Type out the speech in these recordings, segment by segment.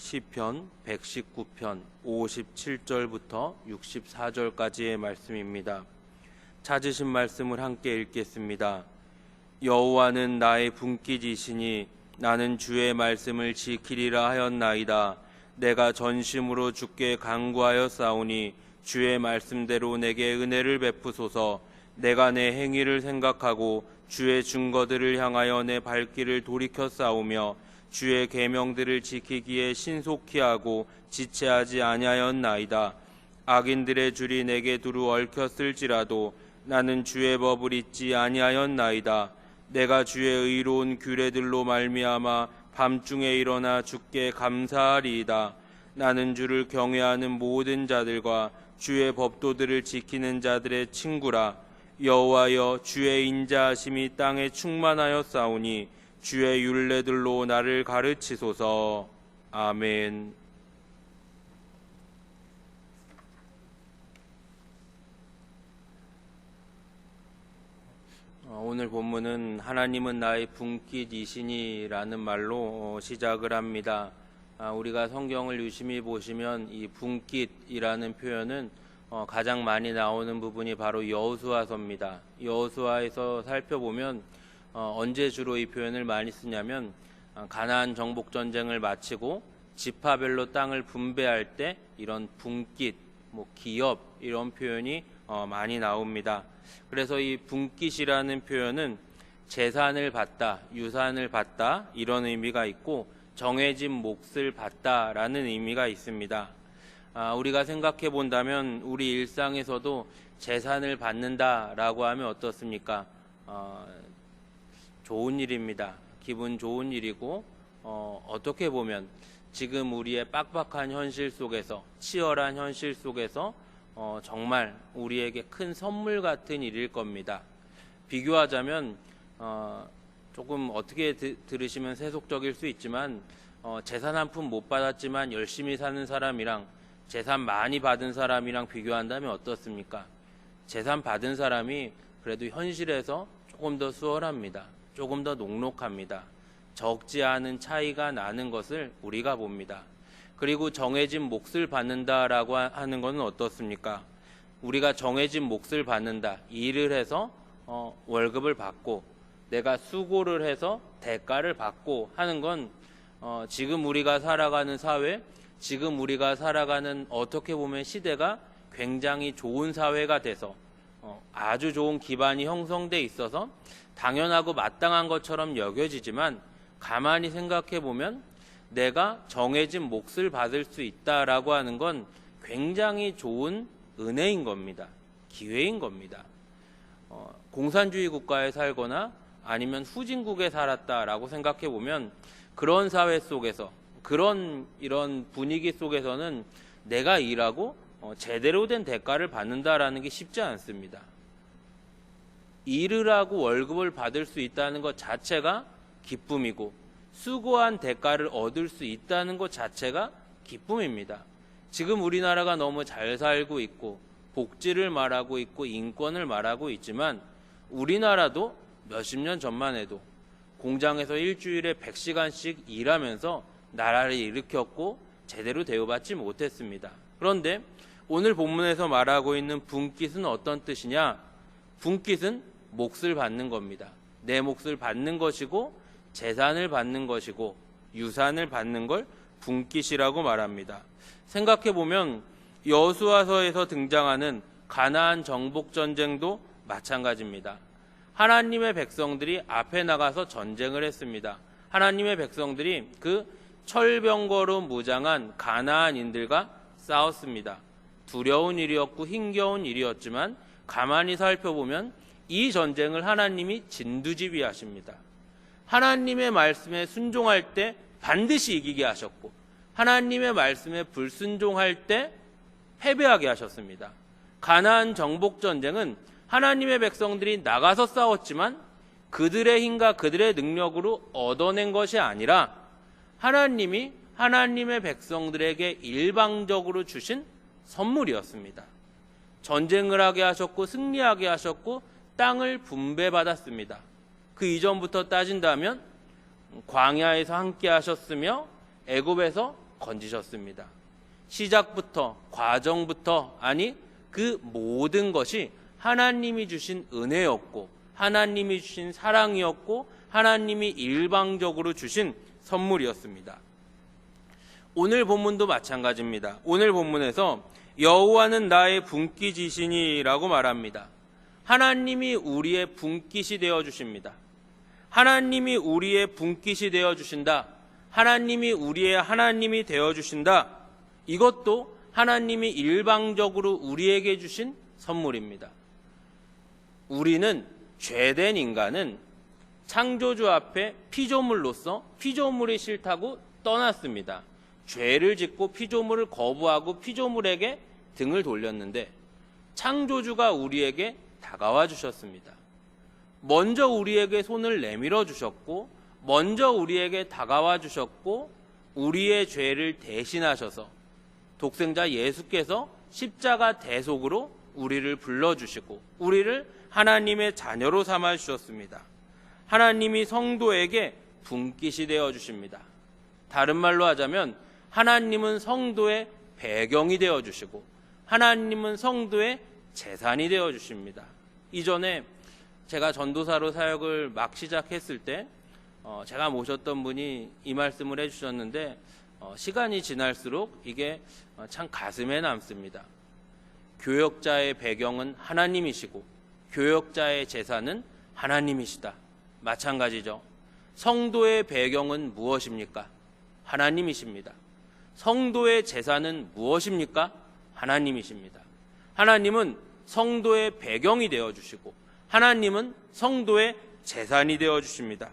시편 119편 57절부터 64절까지의 말씀입니다. 찾으신 말씀을 함께 읽겠습니다. 여호와는 나의 분깃이시니 나는 주의 말씀을 지키리라 하였나이다. 내가 전심으로 주께 간구하여 싸우니 주의 말씀대로 내게 은혜를 베푸소서. 내가 내 행위를 생각하고 주의 증거들을 향하여 내 발길을 돌이켜 싸우며 주의 계명들을 지키기에 신속히 하고 지체하지 아니하였나이다. 악인들의 줄이 내게 두루 얽혔을지라도 나는 주의 법을 잊지 아니하였나이다. 내가 주의 의로운 규례들로 말미암아 밤중에 일어나 주께 감사하리이다. 나는 주를 경외하는 모든 자들과 주의 법도들을 지키는 자들의 친구라. 여호와여 주의 인자하심이 땅에 충만하여 싸우니 주의 율례들로 나를 가르치소서. 아멘. 어, 오늘 본문은 하나님은 나의 분깃이시니라는 말로 어, 시작을 합니다. 아, 우리가 성경을 유심히 보시면 이 분깃이라는 표현은 어, 가장 많이 나오는 부분이 바로 여호수아서입니다. 여호수아에서 살펴보면 어, 언제 주로 이 표현을 많이 쓰냐면 아, 가나안 정복 전쟁을 마치고 지파별로 땅을 분배할 때 이런 분깃, 뭐 기업 이런 표현이 어, 많이 나옵니다. 그래서 이 분깃이라는 표현은 재산을 받다, 유산을 받다 이런 의미가 있고 정해진 몫을 받다라는 의미가 있습니다. 아, 우리가 생각해 본다면 우리 일상에서도 재산을 받는다라고 하면 어떻습니까? 어, 좋은 일입니다. 기분 좋은 일이고 어, 어떻게 보면 지금 우리의 빡빡한 현실 속에서 치열한 현실 속에서 어, 정말 우리에게 큰 선물 같은 일일 겁니다. 비교하자면 어, 조금 어떻게 드, 들으시면 세속적일 수 있지만 어, 재산 한 푼 못 받았지만 열심히 사는 사람이랑 재산 많이 받은 사람이랑 비교한다면 어떻습니까? 재산 받은 사람이 그래도 현실에서 조금 더 수월합니다. 조금 더 녹록합니다. 적지 않은 차이가 나는 것을 우리가 봅니다. 그리고 정해진 몫을 받는다라고 하는 것은 어떻습니까? 우리가 정해진 몫을 받는다. 일을 해서 어, 월급을 받고 내가 수고를 해서 대가를 받고 하는 건 어, 지금 우리가 살아가는 사회, 지금 우리가 살아가는 어떻게 보면 시대가 굉장히 좋은 사회가 돼서 어, 아주 좋은 기반이 형성돼 있어서 당연하고 마땅한 것처럼 여겨지지만 가만히 생각해 보면 내가 정해진 몫을 받을 수 있다라고 하는 건 굉장히 좋은 은혜인 겁니다. 기회인 겁니다. 어, 공산주의 국가에 살거나 아니면 후진국에 살았다라고 생각해 보면 그런 사회 속에서 그런 이런 분위기 속에서는 내가 일하고 어, 제대로 된 대가를 받는다라는 게 쉽지 않습니다. 일을 하고 월급을 받을 수 있다는 것 자체가 기쁨이고 수고한 대가를 얻을 수 있다는 것 자체가 기쁨입니다. 지금 우리나라가 너무 잘 살고 있고 복지를 말하고 있고 인권을 말하고 있지만 우리나라도 몇십 년 전만 해도 공장에서 일주일에 100시간씩 일하면서 나라를 일으켰고 제대로 대우받지 못했습니다. 그런데 오늘 본문에서 말하고 있는 분깃은 어떤 뜻이냐? 분깃은 몫을 받는 겁니다. 내 몫을 받는 것이고 재산을 받는 것이고 유산을 받는 걸 분깃이라고 말합니다. 생각해 보면 여수와서에서 등장하는 가나안 정복 전쟁도 마찬가지입니다. 하나님의 백성들이 앞에 나가서 전쟁을 했습니다. 하나님의 백성들이 그 철병거로 무장한 가나안인들과 싸웠습니다. 두려운 일이었고 힘겨운 일이었지만 가만히 살펴보면 이 전쟁을 하나님이 진두지휘하십니다. 하나님의 말씀에 순종할 때 반드시 이기게 하셨고 하나님의 말씀에 불순종할 때 패배하게 하셨습니다. 가나안 정복 전쟁은 하나님의 백성들이 나가서 싸웠지만 그들의 힘과 그들의 능력으로 얻어낸 것이 아니라 하나님이 하나님의 백성들에게 일방적으로 주신 선물이었습니다. 전쟁을 하게 하셨고 승리하게 하셨고 땅을 분배받았습니다. 그 이전부터 따진다면 광야에서 함께 하셨으며 애굽에서 건지셨습니다. 시작부터 과정부터 아니 그 모든 것이 하나님이 주신 은혜였고 하나님이 주신 사랑이었고 하나님이 일방적으로 주신 선물이었습니다. 오늘 본문도 마찬가지입니다. 오늘 본문에서 여호와는 나의 분기지신이라고 말합니다. 하나님이 우리의 분깃이 되어 주십니다. 하나님이 우리의 분깃이 되어 주신다. 하나님이 우리의 하나님이 되어 주신다. 이것도 하나님이 일방적으로 우리에게 주신 선물입니다. 우리는 죄된 인간은 창조주 앞에 피조물로서 피조물이 싫다고 떠났습니다. 죄를 짓고 피조물을 거부하고 피조물에게 등을 돌렸는데 창조주가 우리에게 다가와 주셨습니다. 먼저 우리에게 손을 내밀어 주셨고 먼저 우리에게 다가와 주셨고 우리의 죄를 대신하셔서 독생자 예수께서 십자가 대속으로 우리를 불러주시고 우리를 하나님의 자녀로 삼아 주셨습니다. 하나님이 성도에게 분깃이 되어 주십니다. 다른 말로 하자면 하나님은 성도의 배경이 되어 주시고 하나님은 성도의 재산이 되어 주십니다. 이전에 제가 전도사로 사역을 막 시작했을 때 어, 제가 모셨던 분이 이 말씀을 해주셨는데 어, 시간이 지날수록 이게 어, 참 가슴에 남습니다. 교역자의 배경은 하나님이시고 교역자의 재산은 하나님이시다. 마찬가지죠. 성도의 배경은 무엇입니까? 하나님이십니다. 성도의 재산은 무엇입니까? 하나님이십니다. 하나님은 성도의 배경이 되어 주시고 하나님은 성도의 재산이 되어 주십니다.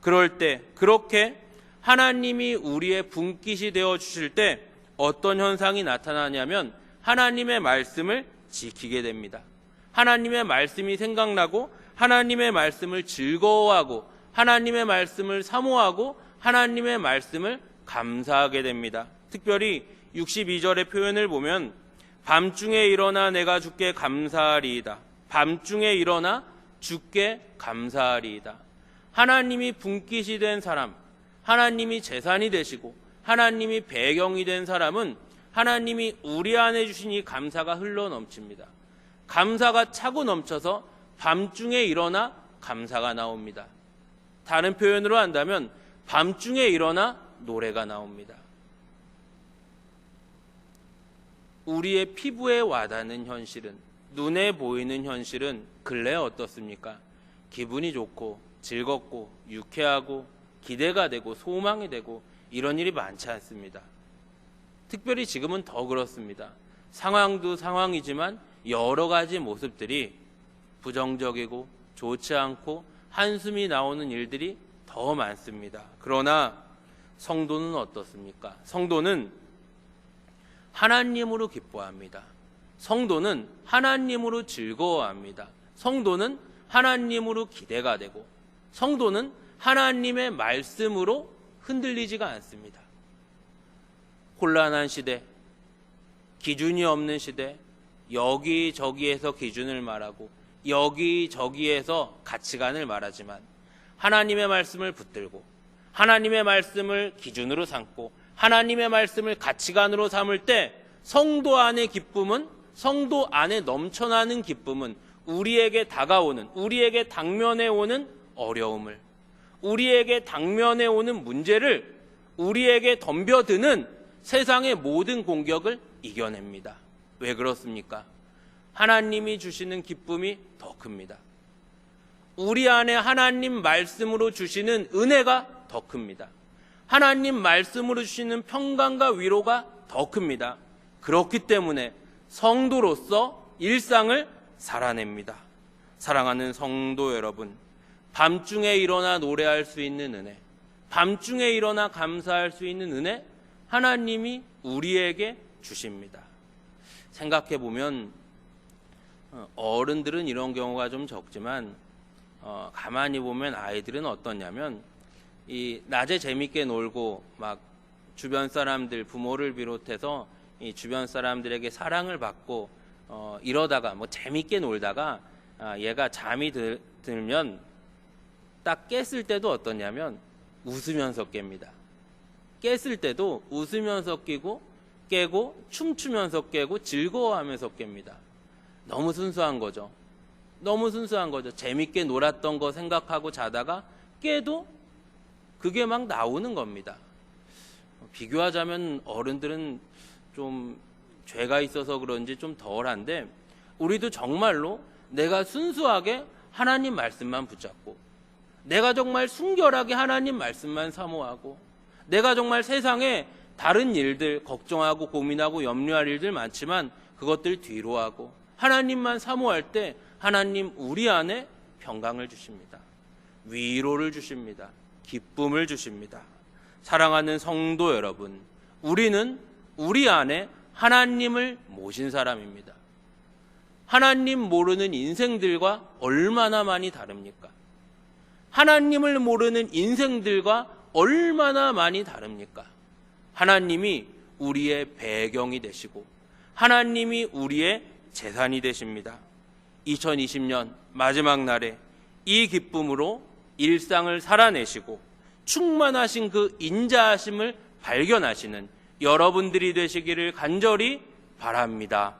그럴 때 그렇게 하나님이 우리의 분깃이 되어 주실 때 어떤 현상이 나타나냐면 하나님의 말씀을 지키게 됩니다. 하나님의 말씀이 생각나고 하나님의 말씀을 즐거워하고 하나님의 말씀을 사모하고 하나님의 말씀을 감사하게 됩니다. 특별히 62절의 표현을 보면 밤중에 일어나 내가 주께 감사하리이다. 밤중에 일어나 주께 감사하리이다. 하나님이 분깃이 된 사람, 하나님이 재산이 되시고 하나님이 배경이 된 사람은 하나님이 우리 안에 주신 이 감사가 흘러 넘칩니다. 감사가 차고 넘쳐서 밤중에 일어나 감사가 나옵니다. 다른 표현으로 한다면 밤중에 일어나 노래가 나옵니다. 우리의 피부에 와닿는 현실은 눈에 보이는 현실은 근래 어떻습니까? 기분이 좋고 즐겁고 유쾌하고 기대가 되고 소망이 되고 이런 일이 많지 않습니다. 특별히 지금은 더 그렇습니다. 상황도 상황이지만 여러 가지 모습들이 부정적이고 좋지 않고 한숨이 나오는 일들이 더 많습니다. 그러나 성도는 어떻습니까? 성도는 하나님으로 기뻐합니다. 성도는 하나님으로 즐거워합니다. 성도는 하나님으로 기대가 되고 성도는 하나님의 말씀으로 흔들리지가 않습니다. 혼란한 시대, 기준이 없는 시대, 여기저기에서 기준을 말하고 여기저기에서 가치관을 말하지만 하나님의 말씀을 붙들고 하나님의 말씀을 기준으로 삼고 하나님의 말씀을 가치관으로 삼을 때 성도 안의 기쁨은 성도 안에 넘쳐나는 기쁨은 우리에게 다가오는 우리에게 당면해 오는 어려움을 우리에게 당면해 오는 문제를 우리에게 덤벼드는 세상의 모든 공격을 이겨냅니다. 왜 그렇습니까? 하나님이 주시는 기쁨이 더 큽니다. 우리 안에 하나님 말씀으로 주시는 은혜가 더 큽니다. 하나님 말씀으로 주시는 평강과 위로가 더 큽니다. 그렇기 때문에 성도로서 일상을 살아냅니다. 사랑하는 성도 여러분, 밤중에 일어나 노래할 수 있는 은혜, 밤중에 일어나 감사할 수 있는 은혜, 하나님이 우리에게 주십니다. 생각해 보면 어, 어른들은 이런 경우가 좀 적지만 어, 가만히 보면 아이들은 어떠냐면 이 낮에 재밌게 놀고 막 주변 사람들 부모를 비롯해서 이 주변 사람들에게 사랑을 받고 어, 이러다가 뭐 재밌게 놀다가 아, 얘가 잠이 들, 들면 딱 깼을 때도 어떠냐면 웃으면서 깹니다. 깼을 때도 웃으면서 깨고 깨고 춤추면서 깨고 즐거워하면서 깹니다. 너무 순수한 거죠. 너무 순수한 거죠. 재밌게 놀았던 거 생각하고 자다가 깨도 그게 막 나오는 겁니다. 비교하자면 어른들은 좀 죄가 있어서 그런지 좀 덜한데 우리도 정말로 내가 순수하게 하나님 말씀만 붙잡고 내가 정말 순결하게 하나님 말씀만 사모하고 내가 정말 세상에 다른 일들 걱정하고 고민하고 염려할 일들 많지만 그것들 뒤로 하고 하나님만 사모할 때 하나님 우리 안에 평강을 주십니다. 위로를 주십니다. 기쁨을 주십니다. 사랑하는 성도 여러분, 우리는 우리 안에 하나님을 모신 사람입니다. 하나님 모르는 인생들과 얼마나 많이 다릅니까? 하나님을 모르는 인생들과 얼마나 많이 다릅니까? 하나님이 우리의 배경이 되시고 하나님이 우리의 재산이 되십니다. 2020년 마지막 날에 이 기쁨으로 일상을 살아내시고 충만하신 그 인자하심을 발견하시는 여러분들이 되시기를 간절히 바랍니다.